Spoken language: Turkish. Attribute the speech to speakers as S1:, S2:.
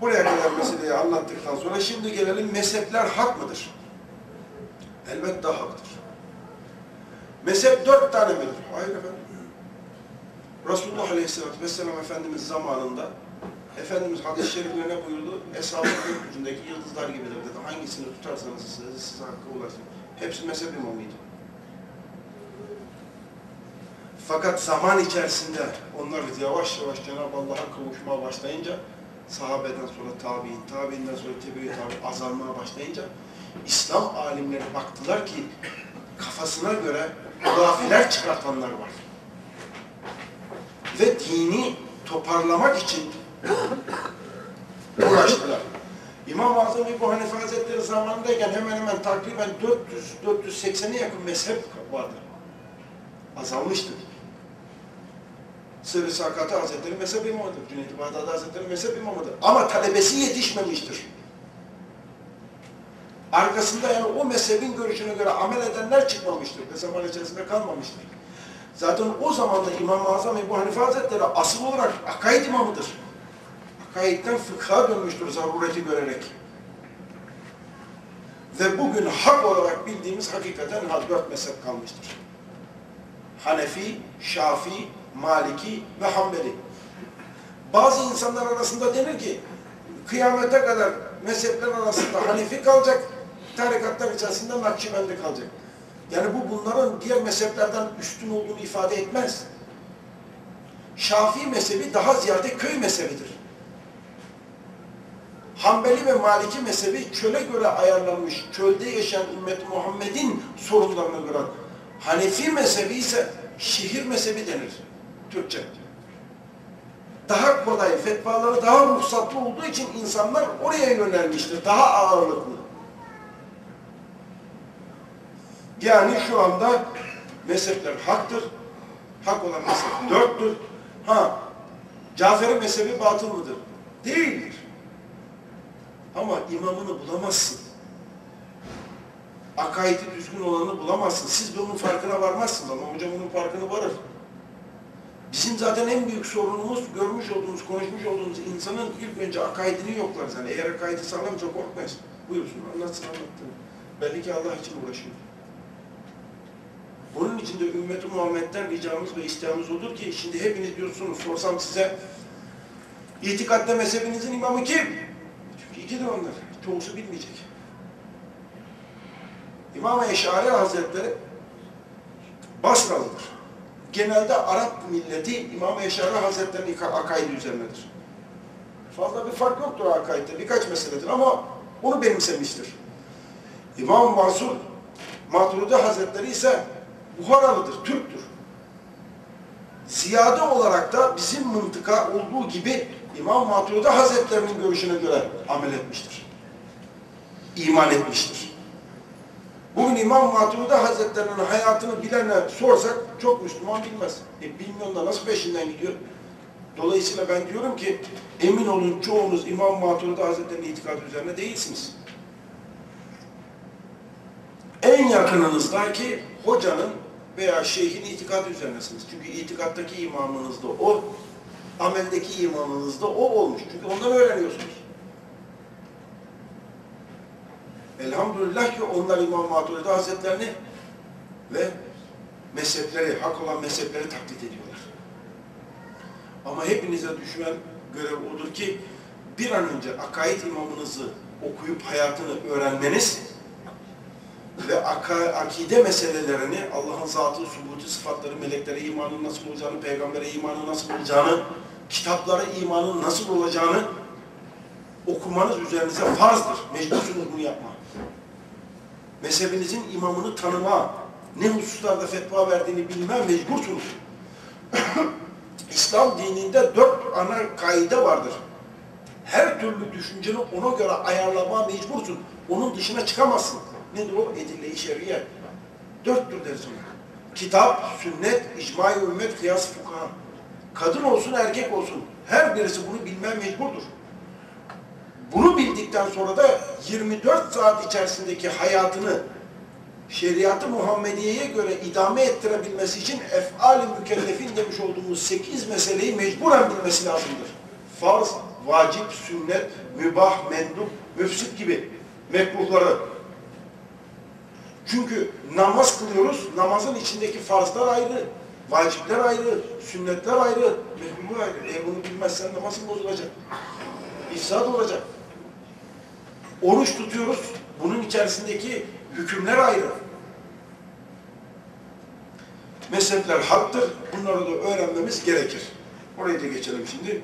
S1: Buraya kadar meseleyi anlattıktan sonra şimdi gelelim mezhepler hak mıdır? Elbette haktır. Mezhep dört tane midir? Hayır efendim. Resulullah Aleyhisselatü Vesselam Efendimiz zamanında Efendimiz hadis-i şeriflerine buyurdu. Eshab-ı gökyüzündeki yıldızlar gibidir dedi. Hangisini tutarsanız size, size hakkı ulaşsın. Hepsi mezhep imamıydı. Fakat zaman içerisinde onlar yavaş yavaş Cenab-ı Allah'a kavuşmaya başlayınca sahabeden sonra tabi'in, tabi'inden sonra tebi'i tabi azalmaya başlayınca İslam alimleri baktılar ki kafasına göre hurafeler çıkartanlar var. Ve dini toparlamak için uğraştılar. İmam-ı Azam İbu Hanife Hazretleri zamanındayken hemen hemen takriben 400-480'e yakın mezhep vardı. Azalmıştı. Sırrı Sakati Hazretleri mezhep imamıdır. Cüneyt-i Bağdadi Hazretleri mezhep imamıdır. Ama talebesi yetişmemiştir. Arkasında yani o mezhebin görüşüne göre amel edenler çıkmamıştır. Ve zaman içerisinde kalmamıştır. Zaten o zaman da İmam-ı Azam Ebu Hanife Hazretleri asıl olarak akaid imamıdır. Akaidden fıkha dönmüştür zarureti görerek. Ve bugün hak olarak bildiğimiz hakikaten ha, dört mezhep kalmıştır. Hanefi, Şafi, Maliki ve Hanbeli. Bazı insanlar arasında denir ki kıyamete kadar mezhepler arasında Hanefi kalacak, tarikatlar içerisinde Nakşibendi kalacak. Yani bu bunların diğer mezheplerden üstün olduğunu ifade etmez. Şafii mezhebi daha ziyade köy mezhebidir. Hanbeli ve Maliki mezhebi çöle göre ayarlanmış, çölde yaşayan ümmet Muhammed'in sorunlarına göre. Hanefi mezhebi ise şehir mezhebi denir Türkçe. Daha kolay, fetvaları daha ruhsatlı olduğu için insanlar oraya yönelmiştir, daha ağırlıklı. Yani şu anda mezhepler haktır, hak olan mezhep dörttür. Ha, Cafer'in mezhebi batıl mıdır? Değildir. Ama imamını bulamazsın. Akaidi düzgün olanı bulamazsın. Siz bunun farkına varmazsınız ama hocam bunun farkını varır. Bizim zaten en büyük sorunumuz görmüş olduğumuz, konuşmuş olduğumuz insanın ilk önce akaidini yoklarız. Yani eğer akaidi sağlamsa korkmayız. Buyursun anlatsın anlattığını. Belli ki Allah için uğraşıyor. Onun için de ümmeti Muhammed'den ricamız ve isteğimiz odur ki şimdi hepiniz diyorsunuz sorsam size itikatta mezhebinizin imamı kim? Çünkü ikidir onlar. Çoğusu bilmeyecek. İmam-ı Eşari Hazretleri Basralıdır. Genelde Arap milleti İmam-ı Eşari Hazretleri'nin akaidi üzerindedir. Fazla bir fark yoktur akaidde. Birkaç meseledir ama onu benimsemiştir. İmam Mansur Maturidi Hazretleri ise Buharalıdır, Türktür. Ziyade olarak da bizim mıntıka olduğu gibi İmam Maturidi Hazretlerinin görüşüne göre amel etmiştir. İman etmiştir. Bugün İmam Maturidi Hazretlerinin hayatını bilene sorsak çok Müslüman bilmez. E bilmiyor da nasıl peşinden gidiyor? Dolayısıyla ben diyorum ki emin olun çoğunuz İmam Maturidi Hazretleri'nin itikadı üzerine değilsiniz. En yakınınızdaki hocanın veya şeyhin itikadı üzerinesiniz. Çünkü itikattaki imamınız da o, ameldeki imamınız da o olmuş. Çünkü ondan öğreniyorsunuz. Elhamdülillah ki onlar İmam Maturidi Hazretlerini ve mezhepleri, hak olan mezhepleri taklit ediyorlar. Ama hepinize düşen görev odur ki bir an önce akaid imamınızı okuyup hayatını öğrenmeniz ve akide meselelerini Allah'ın zatı, subuti sıfatları, meleklere imanın nasıl olacağını, peygambere imanın nasıl olacağını, kitaplara imanın nasıl olacağını okumanız üzerinize farzdır. Mecbursunuz bunu yapma. Mezhebinizin imamını tanıma, ne hususlarda fetva verdiğini bilme mecbursunuz. İslam dininde dört ana kaide vardır. Her türlü düşünceni ona göre ayarlama mecbursun. Onun dışına çıkamazsın. Nedir o? Edille-i şeriye. Dörttür deriz ona. Kitap, sünnet, icma-i ümmet, kıyas, fukaha. Kadın olsun, erkek olsun. Her birisi bunu bilmeye mecburdur. Bildikten sonra da 24 saat içerisindeki hayatını şeriatı Muhammediye'ye göre idame ettirebilmesi için efal-i mükellefin demiş olduğumuz 8 meseleyi mecburen bilmesi lazımdır. Farz, vacip, sünnet, mübah, mendup, müfsit gibi mekruhları. Çünkü namaz kılıyoruz, namazın içindeki farzlar ayrı, vacipler ayrı, sünnetler ayrı, mekruhlar ayrı. E bunu bilmezsen namazın bozulacak. İfsad olacak. Oruç tutuyoruz, bunun içerisindeki hükümler ayrı. Mezhepler haktır, bunları da öğrenmemiz gerekir. Orayı da geçelim şimdi.